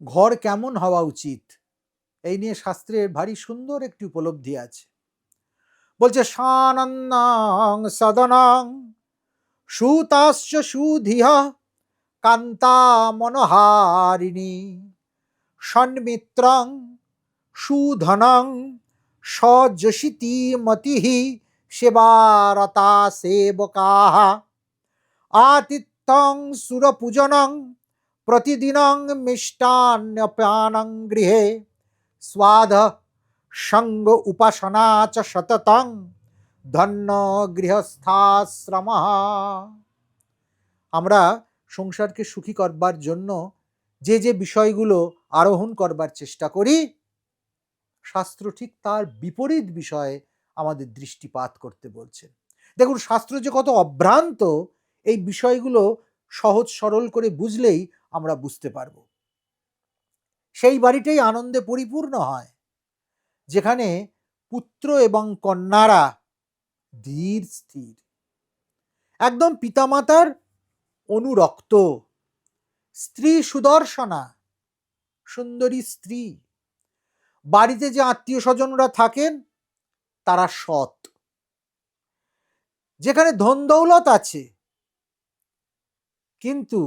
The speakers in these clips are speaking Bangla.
ঘর কেমন হওয়া উচিত? এই নিয়ে শাস্ত্রের ভারী সুন্দর একটি উপলব্ধি আছে। বলছে সানন্দং সদনং সুতাশ্চ সুধিহ কান্তা মনোহারিণী সন্মিত্রং সুধনং সযশিতি মতি সেবারতা সেবকাः আতিথ্যং সুরপূজনং প্রতিদিনং মিষ্টান্নপানং গৃহে স্বাদ সঙ্গ উপাসনা চ সততং ধন্য গৃহস্থাশ্রম আমরা সংসারকে সুখী করবার জন্য যে যে বিষয়গুলো আরোহণ করবার চেষ্টা করি, শাস্ত্র ঠিক তার বিপরীত বিষয়ে আমাদের দৃষ্টিপাত করতে বলছেন দেখুন, শাস্ত্র যে কত অভ্রান্ত, এই বিষয়গুলো সহজ সরল করে বুঝলেই আমরা বুঝতে পারব। সেই বাড়িটাই আনন্দে পরিপূর্ণ হয়, যেখানে পুত্র এবং কন্যারা ধীর স্থির। একদম পিতামাতার অনুরক্ত, স্ত্রী সুদর্শনা, সুন্দরী স্ত্রী। বাড়িতে যে আত্মীয় স্বজনরা থাকেন, তারা সৎ। যেখানে ধন দৌলত আছে, কিন্তু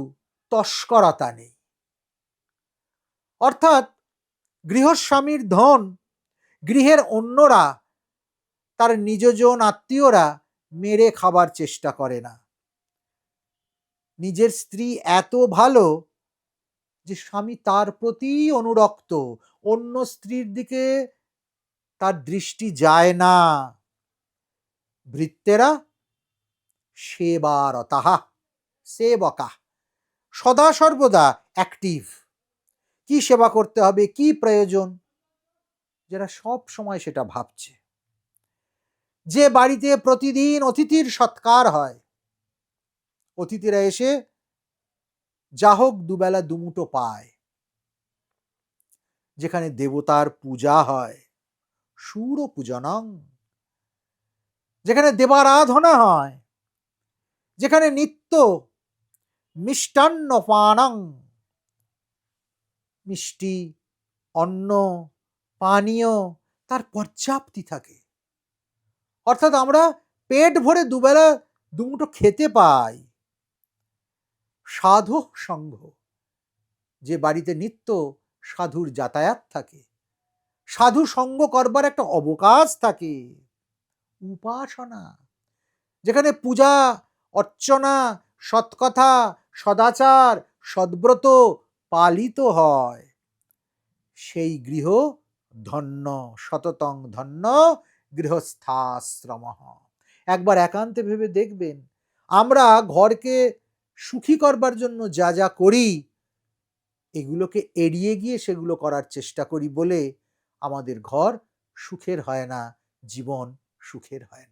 তস্করতা নেই। অর্থাৎ গৃহস্বামীর ধন, গৃহের অন্যরা, তার নিজজন আত্মীয়রা মেরে খাবার চেষ্টা করে না। নিজের স্ত্রী এত ভালো যে স্বামী তার প্রতি অনুরক্ত, অন্য স্ত্রীর দিকে তার দৃষ্টি যায় না। ভৃত্যেরা সেবারতাহা, সেবকা। সদা সর্বদা অ্যাক্টিভ কি সেবা করতে হবে, কি প্রয়োজন? যারা সব সময় সেটা ভাবছে। যে বাড়িতে প্রতিদিন অতিথির সৎকার হয়, অতিথিরা এসে যা হোক দুবেলা দুমুটো পায়। যেখানে দেবতার পূজা হয়, সুর পূজনং। যেখানে দেবারাধনা হয়, যেখানে নিত্য মিষ্টান্ন পানং মিষ্টি অন্ন পানীয় তার পর্যাপ্তি থাকে অর্থাৎ আমরা পেট ভরে দুবেলা দুমুটো খেতে পাই সাধক সংঘ যে বাড়িতে নিত্য সাধুর যাতায়াত থাকে সাধু সঙ্গ করবার একটা অবকাশ থাকে উপাসনা যেখানে পূজা অর্চনা সৎকথা সদাচার সদ্ব্রত পালিত হয়। সেই গৃহ ধন্য শততং ধন্য, গৃহস্থাশ্রম। একবার একান্তে ভেবে দেখবেন, আমরা ঘরকে সুখী করবার জন্য যা যা করি, এগুলোকে এড়িয়ে গিয়ে সেগুলো করার চেষ্টা করি বলে আমাদের ঘর সুখের হয় না, জীবন সুখের হয় না।